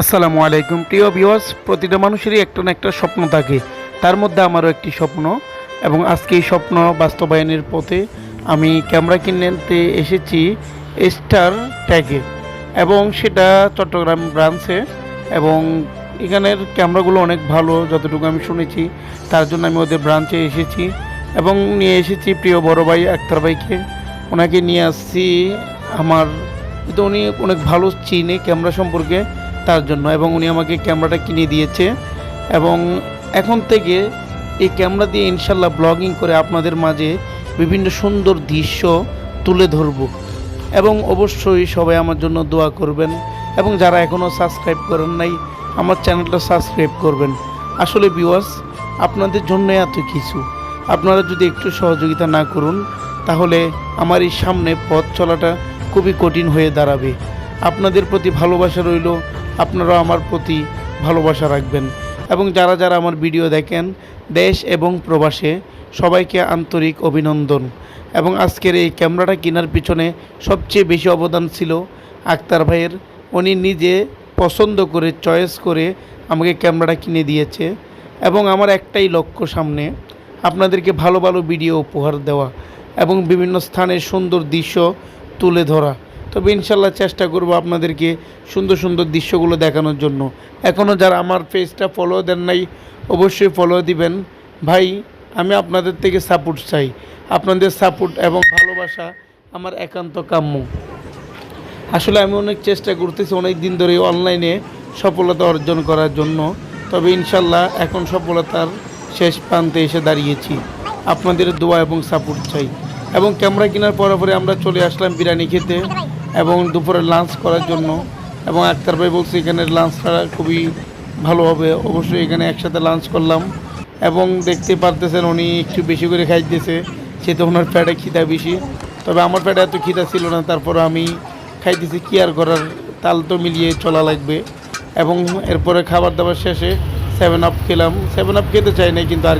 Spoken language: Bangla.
আসসালামু আলাইকুম। প্রিয় ভিউয়ার্স প্রতিটা মানুষেরই একটা না একটা স্বপ্ন থাকে। তার মধ্যে আমারও একটি স্বপ্ন এবং আজকে এই স্বপ্ন বাস্তবায়নের পথে আমি ক্যামেরা কিনতে এসেছি স্টার ট্যাগে এবং সেটা চট্টগ্রাম ব্রাঞ্চে এবং এখানের ক্যামেরাগুলো অনেক ভালো, যতটুকু আমি শুনেছি, তার জন্য আমি ওদের ব্রাঞ্চে এসেছি এবং নিয়ে এসেছি প্রিয় বড় ভাই আক্তার ভাইকে। ওনাকে নিয়ে আসছি আমার তো উনি অনেক ভালো চিনে ক্যামেরা সম্পর্কে। তার জন্য এবং উনি আমাকে ক্যামেরাটা কিনে দিয়েছে এবং এখন থেকে এই ক্যামেরা দিয়ে ইনশাল্লাহ ব্লগিং করে আপনাদের মাঝে বিভিন্ন সুন্দর দৃশ্য তুলে ধরব। এবং অবশ্যই সবাই আমার জন্য দোয়া করবেন এবং যারা এখনও সাবস্ক্রাইব করেন নাই, আমার চ্যানেলটা সাবস্ক্রাইব করবেন। আসলে ভিউয়ার্স আপনাদের জন্য এত কিছু। আপনারা যদি একটু সহযোগিতা না করুন, তাহলে আমার এই সামনে পথ চলাটা খুবই কঠিন হয়ে দাঁড়াবে। আপনাদের প্রতি ভালোবাসা রইল আপনারা আমার প্রতি ভালোবাসা রাখবেন এবং যারা যারা আমার ভিডিও দেখেন দেশ এবং প্রবাসে সবাইকে আন্তরিক অভিনন্দন। এবং আজকের এই ক্যামেরাটা কেনার পিছনে সবচেয়ে বেশি অবদান ছিল আক্তার ভাইয়ের। উনি নিজে পছন্দ করে, চয়েস করে আমাকে ক্যামেরাটা কিনে দিয়েছে। এবং আমার একটাই লক্ষ্য সামনে, আপনাদেরকে ভালো ভালো ভিডিও উপহার দেওয়া এবং বিভিন্ন স্থানের সুন্দর দৃশ্য তুলে ধরা। তবে ইনশাল্লাহ চেষ্টা করব আপনাদেরকে সুন্দর সুন্দর দৃশ্যগুলো দেখানোর জন্য। এখনও যারা আমার পেজটা ফলো দেন নাই, অবশ্যই ফলো দিবেন। ভাই, আমি আপনাদের থেকে সাপোর্ট চাই। আপনাদের সাপোর্ট এবং ভালোবাসা আমার একান্ত কাম্য। আসলে আমি অনেক চেষ্টা করতেছি অনেক দিন ধরে অনলাইনে সফলতা অর্জন করার জন্য। তবে ইনশাল্লাহ এখন সফলতার শেষ প্রান্তে এসে দাঁড়িয়েছি। আপনাদের দোয়া এবং সাপোর্ট চাই। এবং ক্যামেরা কেনার পরে পরে আমরা চলে আসলাম বিরিয়ানি খেতে। এবং দুপুরে লাঞ্চ করার জন্য। এবং আক্তার ভাই বলছে, এখানে লাঞ্চটা খুবই ভালো হবে। অবশ্যই এখানে একসাথে লাঞ্চ করলাম। এবং দেখতে পারতেছেন উনি একটু বেশি করে খাইতেছে সেহেতু ওনার প্যাডে খিদা বেশি। তবে আমার প্যাডে এত খিদা ছিল না, তারপর আমি খাইতেছি কি আর করার, তাল তো মিলিয়ে চলা লাগবে। এবং এরপরে খাবার দাবার শেষে সেভেন আপ খেলাম। সেভেন আপ খেতে চাই না কিন্তু আর